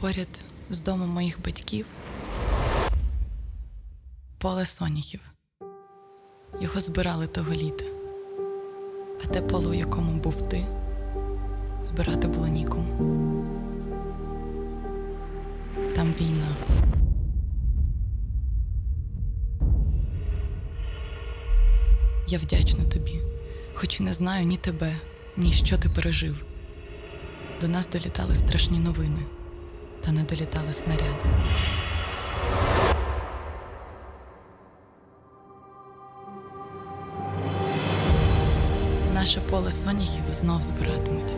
Поряд з домом моїх батьків поле соняхів. Його збирали того літа. А те поле, у якому був ти, збирати було нікому. Там війна. Я вдячна тобі, хоч і не знаю ні тебе, ні що ти пережив. До нас долітали страшні новини, та не долітали снаряди. Наше поле соняхів знов збиратимуть.